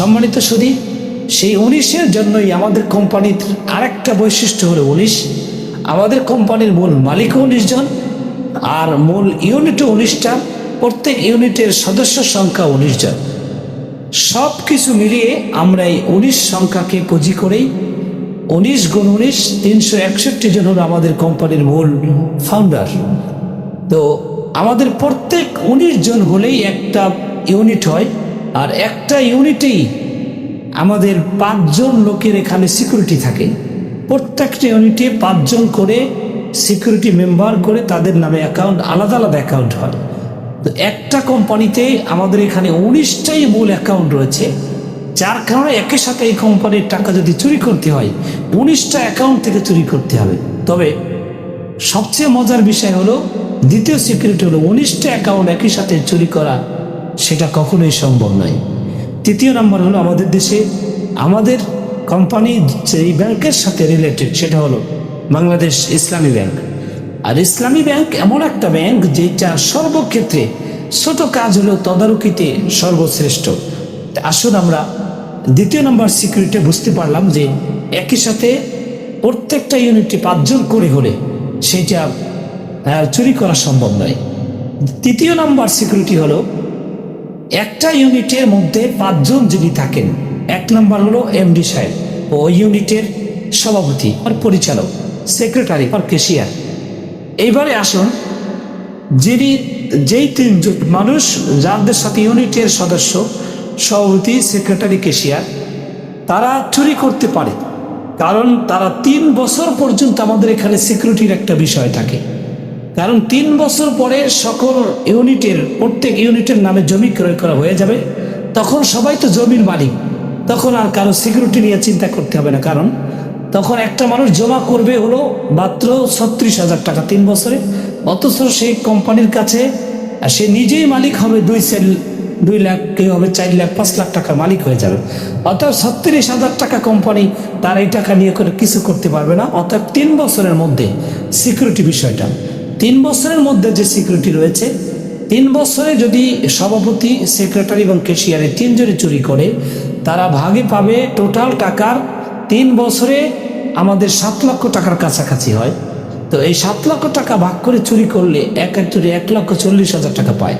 সম্মানিত সুদী সেই উনিশের জন্যই আমাদের কোম্পানির আরেকটা বৈশিষ্ট্য হলো উনিশ। আমাদের কোম্পানির মূল মালিকও উনিশ জন, আর মূল ইউনিটও উনিশটা। প্রত্যেক ইউনিটের সদস্য সংখ্যা উনিশ জন। সব কিছু মিলিয়ে আমরা এই উনিশ সংখ্যাকে পুঁজি করেই উনিশ গুণ উনিশ তিনশো একষট্টি জন হলো আমাদের কোম্পানির মূল ফাউন্ডার তো আমাদের প্রত্যেক উনিশ জন হলেই একটা ইউনিট হয়। আর একটা ইউনিটেই আমাদের পাঁচজন লোকের এখানে সিকিউরিটি থাকে। প্রত্যেকটা ইউনিটে পাঁচজন করে সিকিউরিটি মেম্বার করে তাদের নামে অ্যাকাউন্ট আলাদা আলাদা অ্যাকাউন্ট হয়। তো একটা কোম্পানিতে আমাদের এখানে উনিশটাই মূল অ্যাকাউন্ট রয়েছে। যার কারণে একই সাথে এই কোম্পানির টাকা যদি চুরি করতে হয়, উনিশটা অ্যাকাউন্ট থেকে চুরি করতে হবে। তবে সবচেয়ে মজার বিষয় হলো, দ্বিতীয় সিকিউরিটি হলো উনিশটা অ্যাকাউন্ট একই সাথে চুরি করা। সেটা কখনোই সম্ভব নয়। তৃতীয় নম্বর হলো আমাদের দেশে, আমাদের কোম্পানি যেই ব্যাংকের সাথে রিলেটেড সেটা হলো বাংলাদেশ ইসলামী ব্যাংক। আর ইসলামী ব্যাংক এমন একটা ব্যাংক যেটা সর্বক্ষেত্রে ছোট কাজ হলো তদারকিতে সর্বশ্রেষ্ঠ। আসুন আমরা দ্বিতীয় নম্বর সিকিউরিটি বুঝতে পারলাম যে একই সাথে প্রত্যেকটা ইউনিটে পাঁচজন করে হলে সেটা চুরি করা সম্ভব নয়। তৃতীয় নম্বর সিকিউরিটি হলো একটা ইউনিটের মধ্যে পাঁচজন যদি থাকেন, এক নম্বর হলো এমডি সাহেব। ও ইউনিটের সভাপতি আর পরিচালক, সেক্রেটারি আর কেশিয়ার এইবারে আসুন, যিনি যেই তিনজন মানুষ, যাদের সাথে ইউনিটের সদস্য, সভাপতি, সেক্রেটারি কেশিয়ার তারা চুরি করতে পারে। কারণ তারা তিন বছর পর্যন্ত আমাদের এখানে সিকিউরিটির একটা বিষয় থাকে। কারণ তিন বছর পরে সকল ইউনিটের, প্রত্যেক ইউনিটের নামে জমি ক্রয় করা হয়ে যাবে। তখন সবাই তো জমির মালিক। তখন আর কারও সিকিউরিটি নিয়ে চিন্তা করতে হবে না। কারণ তখন একটা মানুষ জমা করবে হলো মাত্র ছত্রিশ হাজার টাকা তিন বছরে। অথচ সেই কোম্পানির কাছে সে নিজেই মালিক হবে দুই সেল, দুই লাখ, কেউ হবে চার লাখ, পাঁচ লাখ টাকার মালিক হয়ে যাবে। অর্থাৎ ছত্রিশ হাজার টাকা কোম্পানি তার এই টাকা নিয়ে করে কিছু করতে পারবে না। অর্থাৎ তিন বছরের মধ্যে সিকিউরিটি বিষয়টা। তিন বছরের মধ্যে যে সিকিউরিটি রয়েছে, তিন বছরে যদি সভাপতি সেক্রেটারি এবং কেশিয়ারে তিনজনে চুরি করে, তারা ভাগে পাবে টোটাল টাকার তিন বছরে আমাদের সাত লক্ষ টাকার কাছাকাছি হয়। তো এই সাত লক্ষ টাকা ভাগ করে চুরি করলে এক এক চুরি এক লক্ষ চল্লিশ হাজার টাকা পায়।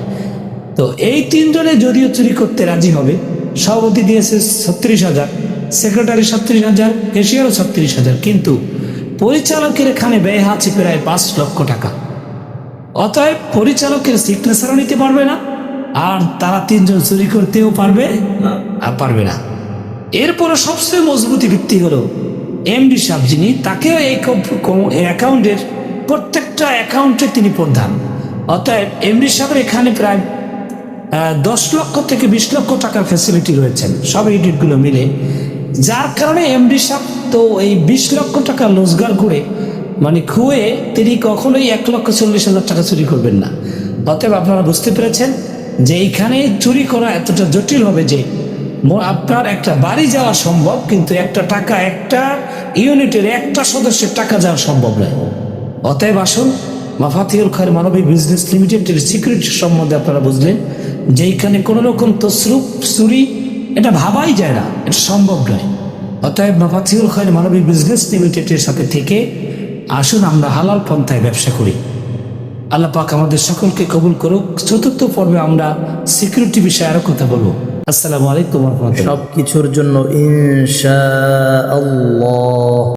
তো এই তিনজনে যদিও চুরি করতে রাজি হবে, সভাপতি দিয়েছে ছত্রিশ হাজার সেক্রেটারি ছত্রিশ হাজার কেশিয়ারও ছত্রিশ হাজার, কিন্তু পরিচালকের এখানে ব্যয় আছে প্রায় পাঁচ লক্ষ টাকা। অতএব পরিচালকের সিগনেচারও নিতে পারবে না আর তারা তিনজন চুরি করতেও পারবে আর পারবে না। এরপরে সবচেয়ে মজবুতি ভিত্তি হলো এমডি সাহেব যিনি তাকেও এই অ্যাকাউন্টের প্রত্যেকটা অ্যাকাউন্টে তিনি প্রধান। অতএব এমডি সাহেবের এখানে প্রায় দশ লক্ষ থেকে বিশ লক্ষ টাকার ফ্যাসিলিটি রয়েছেন সব ইউনিটগুলো মিলে। যার কারণে এমডি সাহেব তো এই বিশ লক্ষ টাকা রোজগার করে মানে খুয়ে তিনি কখনোই এক লক্ষ চল্লিশ হাজার টাকা চুরি করবেন না। অতএব আপনারা বুঝতে পেরেছেন যে এইখানে চুরি করা এতটা জটিল হবে যে আপনার একটা বাড়ি যাওয়া সম্ভব, কিন্তু একটা টাকা, একটা ইউনিটের একটা সদস্যের টাকা যাওয়া সম্ভব নয়। অতএব আসুন মাফাতিউল খয়ের মানবিক বিজনেস লিমিটেডের সিকিউরিটি সম্বন্ধে আপনারা বুঝলেন যে এইখানে কোনো রকম তসরুপ, চুরি, এটা ভাবাই যায় না, এটা সম্ভব নয়। অতএব মাফাতিউল খয়ের মানবিক বিজনেস লিমিটেডের সাথে থেকে আসুন আমরা হালাল পন্থায় ব্যবসা করি। আল্লাহ পাক আমাদের সকলকে কবুল করুক। চতুর্থ পর্বে আমরা সিকিউরিটি বিষয়ে আরও কথা বলব। আসসালামু আলাইকুম সব কিছুর জন্য ইনশা আল্লাহ